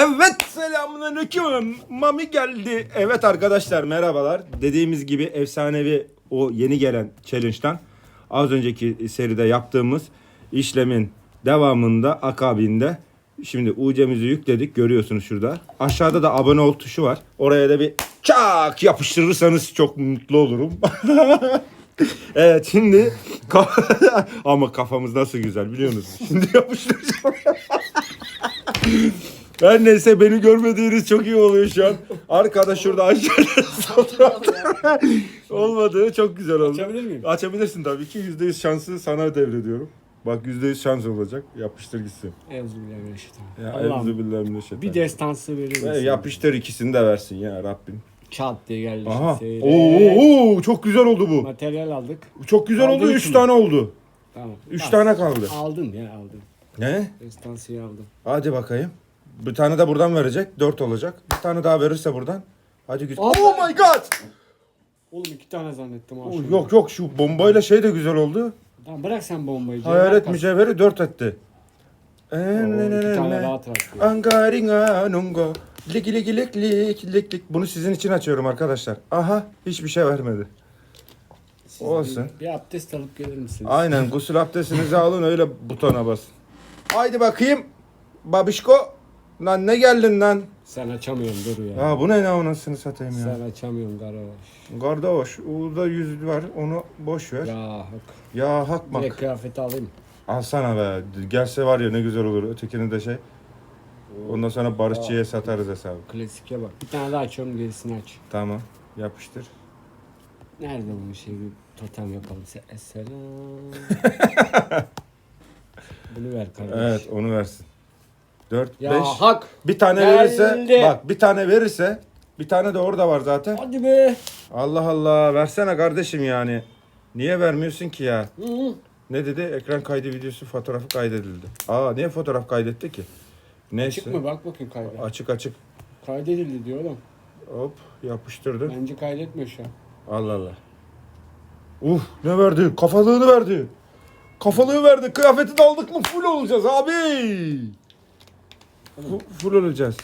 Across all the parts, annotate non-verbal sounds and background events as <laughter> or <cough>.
Evet selamünaleyküm. Mami geldi. Evet arkadaşlar merhabalar. Dediğimiz gibi efsanevi o yeni gelen challenge'dan az önceki seride yaptığımız işlemin devamında akabinde şimdi UC'mizi yükledik görüyorsunuz şurada. Aşağıda da abone ol tuşu var. Oraya da bir çak yapıştırırsanız çok mutlu olurum. <laughs> evet şimdi <laughs> ama kafamız nasıl güzel biliyor musunuz? Şimdi yapıştıracağım. <laughs> Her neyse beni görmediğiniz çok iyi oluyor şu an. Arkada şurada aşağıda <laughs> olmadığı çok güzel oldu. Açabilir miyim? Açabilirsin tabii ki. %100 şansı sana devrediyorum. Bak %100 şans olacak. Yapıştır gitsin. Euzubillahimineşşeytanirracim. Ya Allah'ım Euzubillahimineşşeytan. bir destansı verir misin? Yapıştır ikisini de versin ya Rabbim. Çat diye geldi. Aha. Oo, oo, çok güzel oldu bu. Materyal aldık. Çok güzel Aldın oldu. 3 şunu. tane oldu. Tamam. 3 Bas. tane kaldı. Aldın ya aldın. Ne? Destansıyı aldın. Hadi bakayım. Bir tane de buradan verecek. 4 olacak. Bir tane daha verirse buradan. Hadi güzel. Oh my god. Oğlum iki tane zannettim ha. Oo. Yok yok şu bombayla şey de güzel oldu. Tamam bırak sen bombayı. Hayalet mücevheri 4 etti. iki tane rahat. Angaringa nungo. Lik lik lik lik lik lik. Bunu sizin için açıyorum arkadaşlar. Aha hiçbir şey vermedi. Siz olsun. Bir, bir abdest alıp gelir misiniz? Aynen gusül abdestinizi alın öyle butona basın. Haydi bakayım. Babişko. Lan ne geldin lan? Sen açamıyorsun dur ya. Ha bu ne ne anasını satayım ya. Sen açamıyorsun. Kardeş orada yüz var onu boş ver. Ya, Ya hak. hak bak. Direkt kıyafeti alayım. Alsana be. Gelse var ya ne güzel olur. Ötekini de şey. Ondan sonra barışçıya satarız hesabı. Klasike bak. Bir tane daha açıyorum gerisini aç. Tamam. Yapıştır. Nerede bu şey bir totem yapalım. Se- Selam. <laughs> Bunu ver kardeş. Evet onu versin. 4, 5. Ya hak. Bir tane Geldi. verirse bak bir tane verirse bir tane de orada var zaten. Hadi be. Allah Allah versene kardeşim yani. Niye vermiyorsun ki ya? Hı hı. Ne dedi? Ekran kaydı videosu fotoğrafı kaydedildi. Aa niye fotoğraf kaydetti ki? Neyse. Açık mı? Bak bakayım kayda. Açık açık. Kaydedildi diyor oğlum. Hop yapıştırdı. Bence kaydetmiyor şu an. Allah Allah. Uh ne verdi? Kafalığını verdi. Kafalığı verdi. Kıyafeti de aldık mı full olacağız abi. Fu- Full olacağız.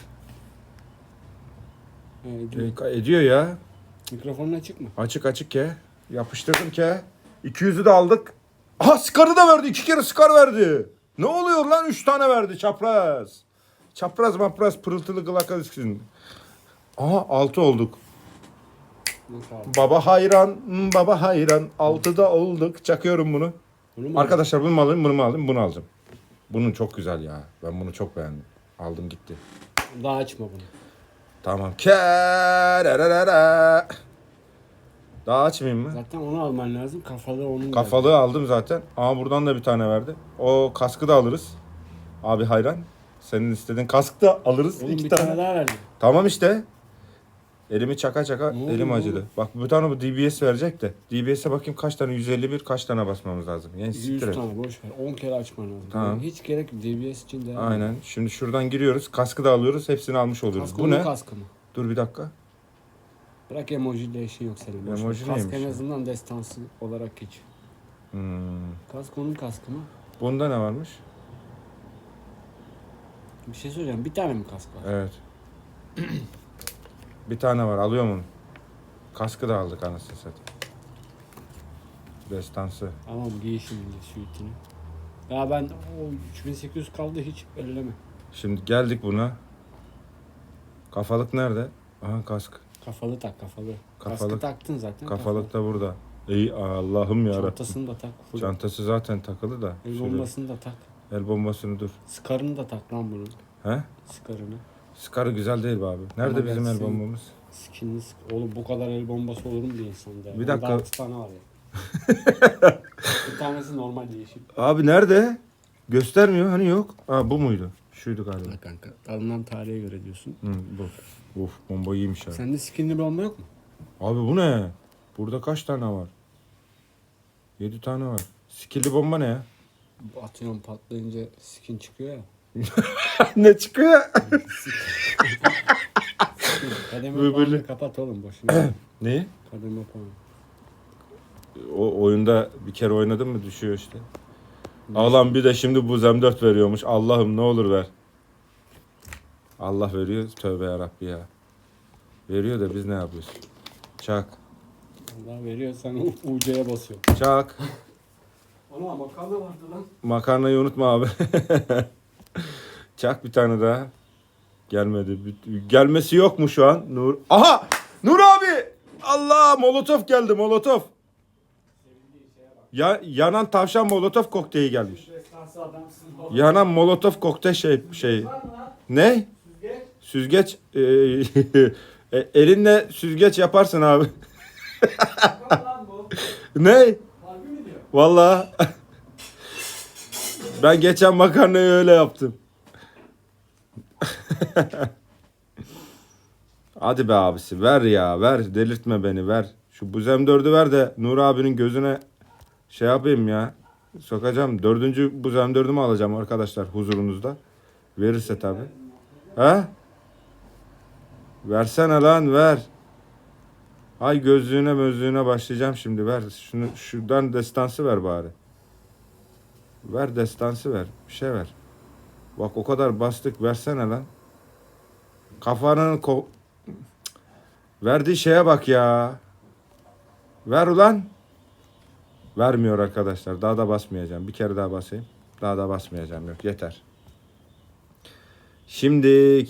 Ee, E, ka- ediyor ya. Mikrofonun açık mı? Açık açık ke. Yapıştırdım ke. 200'ü de aldık. Aha Scar'ı da verdi. iki kere Scar verdi. Ne oluyor lan? Üç tane verdi çapraz. Çapraz mapraz pırıltılı glakaziskin. Aha altı olduk. Baba hayran, hmm, baba hayran. Altıda olduk. Çakıyorum bunu. Bunu? Arkadaşlar bunu mu alayım, bunu mu alayım, bunu alacağım. Bunun çok güzel ya. Ben bunu çok beğendim. Aldım gitti. Daha açma bunu. Tamam. Kerererere. Daha açmayayım mı? Zaten onu alman lazım. Kafalı onun. Kafalığı aldım zaten. Ama buradan da bir tane verdi. O kaskı da alırız. Abi hayran. Senin istediğin kaskı da alırız. Oğlum iki bir tane. tane daha verdi. Tamam işte. Elimi çaka çaka Ne elim acıdı. Bak bir tane bu DBS verecek de. DBS'e bakayım kaç tane 151 kaç tane basmamız lazım. Yani 100 siktir et. tane boş ver. 10 kere açman lazım. Tamam. Yani hiç gerek yok. DBS için de. Aynen. Şimdi şuradan giriyoruz. Kaskı da alıyoruz. Hepsini almış oluyoruz. Kaskı bu mı ne? kaskı mı? Dur bir dakika. Bırak emojiyle işin yok senin. boş ver. Emoji Kask neymiş en ya? azından destansı olarak geç. Hmm. Kask onun kaskı mı? Bunda ne varmış? Bir şey söyleyeceğim. Bir tane mi kask var? Evet. <clears throat> bir tane var. Alıyorum onu. Kaskı da aldık anasını satayım. Destansı. Tamam giy şimdi suitini. Ya ben o 3800 kaldı hiç elleme. Şimdi geldik buna. Kafalık nerede? Aha kask. Kafalı tak kafalı. Kaskı Kafalık- taktın zaten. Kafalık da burada. Ey Allah'ım ya Çantasını da tak. Full. Çantası zaten takılı da. El bombasını da tak. El bombasını dur. Skarını da tak lan bunun. He? Skarını. Scar güzel değil be abi. Nerede Ama bizim el gelsin. bombamız? Skinini sık. Oğlum bu kadar el bombası olur mu bir insanda? ya? Bir dakika. Onda altı tane var ya. <laughs> bir tanesi normal yeşil. Abi nerede? Göstermiyor. Hani yok. Aa bu muydu? Şuydu galiba. Bak kanka. Alınan tarihe göre diyorsun. Hı, bu. Of bomba iyiymiş ha. Sende skinli bomba yok mu? Abi bu ne? Burada kaç tane var? 7 tane var. Skilli bomba ne ya? Bu atıyorum patlayınca skin çıkıyor ya. <laughs> ne çıkıyor? Kademe Böyle- puanını böyle. kapat oğlum boşuna. <clears throat> Neyi? Kademe puanı. O oyunda bir kere oynadın mı düşüyor işte. Ağlan bir de şimdi bu M4 veriyormuş. Allah'ım ne olur ver. Allah veriyor. Tövbe yarabbi ya. Veriyor da biz ne yapıyoruz? Çak. Allah veriyor sen UC'ye basıyorsun. Çak. Ana makarna vardı lan. Makarnayı unutma abi. <laughs> Çak bir tane daha. Gelmedi. Gelmesi yok mu şu an? Nur. Aha! Nur abi! Allah! Molotof geldi Molotof. Ya, yanan tavşan Molotof kokteyli gelmiş. Yanan Molotof kokteyl şey şey. Ne? Süzgeç. Süzgeç e, <laughs> e, elinle süzgeç yaparsın abi. <laughs> ne? Vallahi <laughs> ben geçen makarnayı öyle yaptım. <laughs> Hadi be abisi ver ya ver delirtme beni ver. Şu buzem dördü ver de Nur abinin gözüne şey yapayım ya. Sokacağım. Dördüncü buzem dördümü alacağım arkadaşlar huzurunuzda. Verirse tabi. He? Versene lan ver. Ay gözlüğüne mözlüğüne başlayacağım şimdi ver. Şunu şuradan destansı ver bari. Ver destansı ver. Bir şey ver. Bak o kadar bastık versene lan. Kafanın ko... Verdiği şeye bak ya. Ver ulan. Vermiyor arkadaşlar. Daha da basmayacağım. Bir kere daha basayım. Daha da basmayacağım. Yok yeter. Şimdi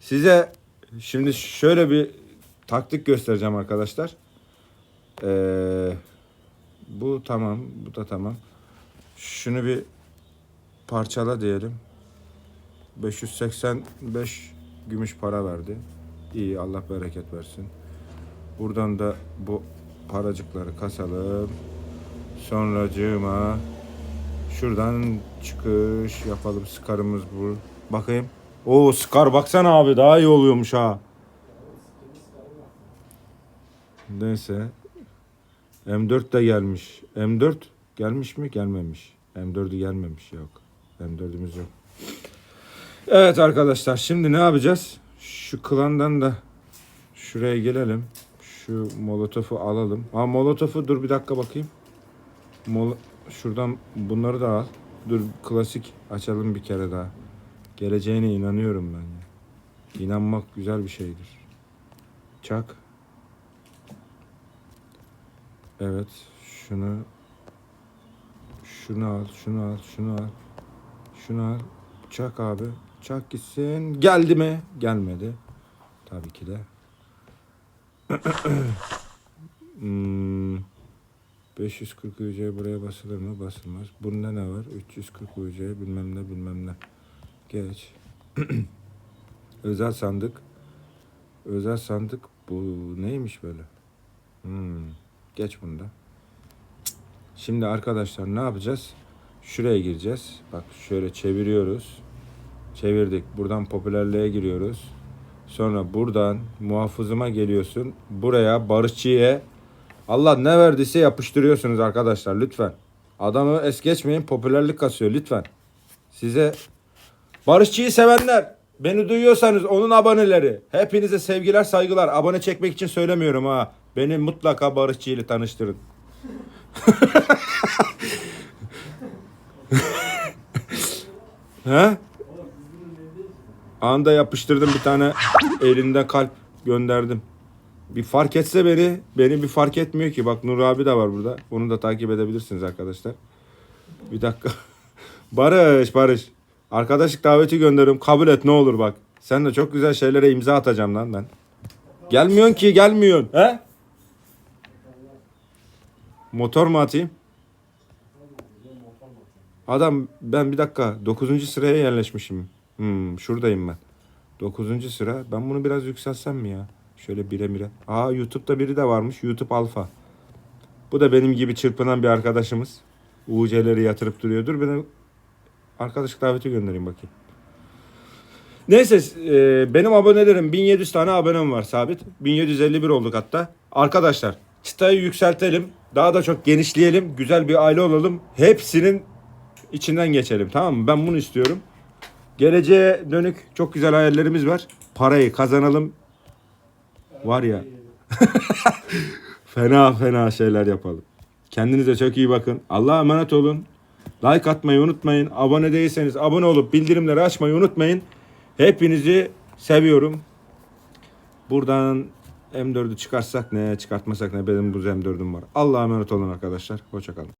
size şimdi şöyle bir taktik göstereceğim arkadaşlar. Ee, bu tamam. Bu da tamam. Şunu bir parçala diyelim. 585 gümüş para verdi. İyi Allah bereket versin. Buradan da bu paracıkları kasalım. Sonracığıma şuradan çıkış yapalım. Skarımız bu. Bakayım. Oo skar baksana abi daha iyi oluyormuş ha. Neyse. M4 de gelmiş. M4 gelmiş mi? Gelmemiş. M4'ü gelmemiş. Yok. M4'ümüz yok. Evet arkadaşlar şimdi ne yapacağız? Şu klandan da şuraya gelelim. Şu molotofu alalım. Ha molotofu dur bir dakika bakayım. Mol şuradan bunları da al. Dur klasik açalım bir kere daha. Geleceğine inanıyorum ben ya. İnanmak güzel bir şeydir. Çak. Evet. Şunu şunu al, şunu al, şunu al. Şunu al. Çak abi. Çak gitsin. Geldi mi? Gelmedi. Tabii ki de. <clears throat> hmm. 540 UC buraya basılır mı? Basılmaz. Bunda ne var? 340 UC bilmem ne bilmem ne. Geç. <clears throat> Özel sandık. Özel sandık bu neymiş böyle? Hmm. Geç bunda. Şimdi arkadaşlar ne yapacağız? Şuraya gireceğiz. Bak şöyle çeviriyoruz. Çevirdik. Buradan popülerliğe giriyoruz. Sonra buradan muhafızıma geliyorsun. Buraya barışçıya Allah ne verdiyse yapıştırıyorsunuz arkadaşlar lütfen. Adamı es geçmeyin popülerlik kasıyor lütfen. Size Barışçı'yı sevenler beni duyuyorsanız onun aboneleri hepinize sevgiler saygılar. Abone çekmek için söylemiyorum ha. Beni mutlaka Barışçı ile tanıştırın. <laughs> He? Anda yapıştırdım bir tane elinde kalp gönderdim. Bir fark etse beni, beni bir fark etmiyor ki. Bak Nur abi de var burada. Onu da takip edebilirsiniz arkadaşlar. Bir dakika. <laughs> Barış, Barış. Arkadaşlık daveti gönderiyorum. Kabul et ne olur bak. Sen de çok güzel şeylere imza atacağım lan ben. Gelmiyorsun ki, gelmiyorsun. He? Motor mu atayım? Adam ben bir dakika 9. sıraya yerleşmişim. Hmm, şuradayım ben. 9. sıra. Ben bunu biraz yükseltsem mi ya? Şöyle bire bire. Aa YouTube'da biri de varmış. YouTube Alfa. Bu da benim gibi çırpınan bir arkadaşımız. UC'leri yatırıp duruyordur. Ben arkadaşlık daveti göndereyim bakayım. Neyse e, benim abonelerim 1700 tane abonem var sabit. 1751 olduk hatta. Arkadaşlar çıtayı yükseltelim. Daha da çok genişleyelim. Güzel bir aile olalım. Hepsinin içinden geçelim tamam mı? Ben bunu istiyorum. Geleceğe dönük çok güzel hayallerimiz var. Parayı kazanalım. Var ya. <laughs> fena fena şeyler yapalım. Kendinize çok iyi bakın. Allah'a emanet olun. Like atmayı unutmayın. Abone değilseniz abone olup bildirimleri açmayı unutmayın. Hepinizi Seviyorum. Buradan M4'ü çıkarsak ne, çıkartmasak ne benim bu M4'üm var. Allah'a emanet olun arkadaşlar. Hoşçakalın.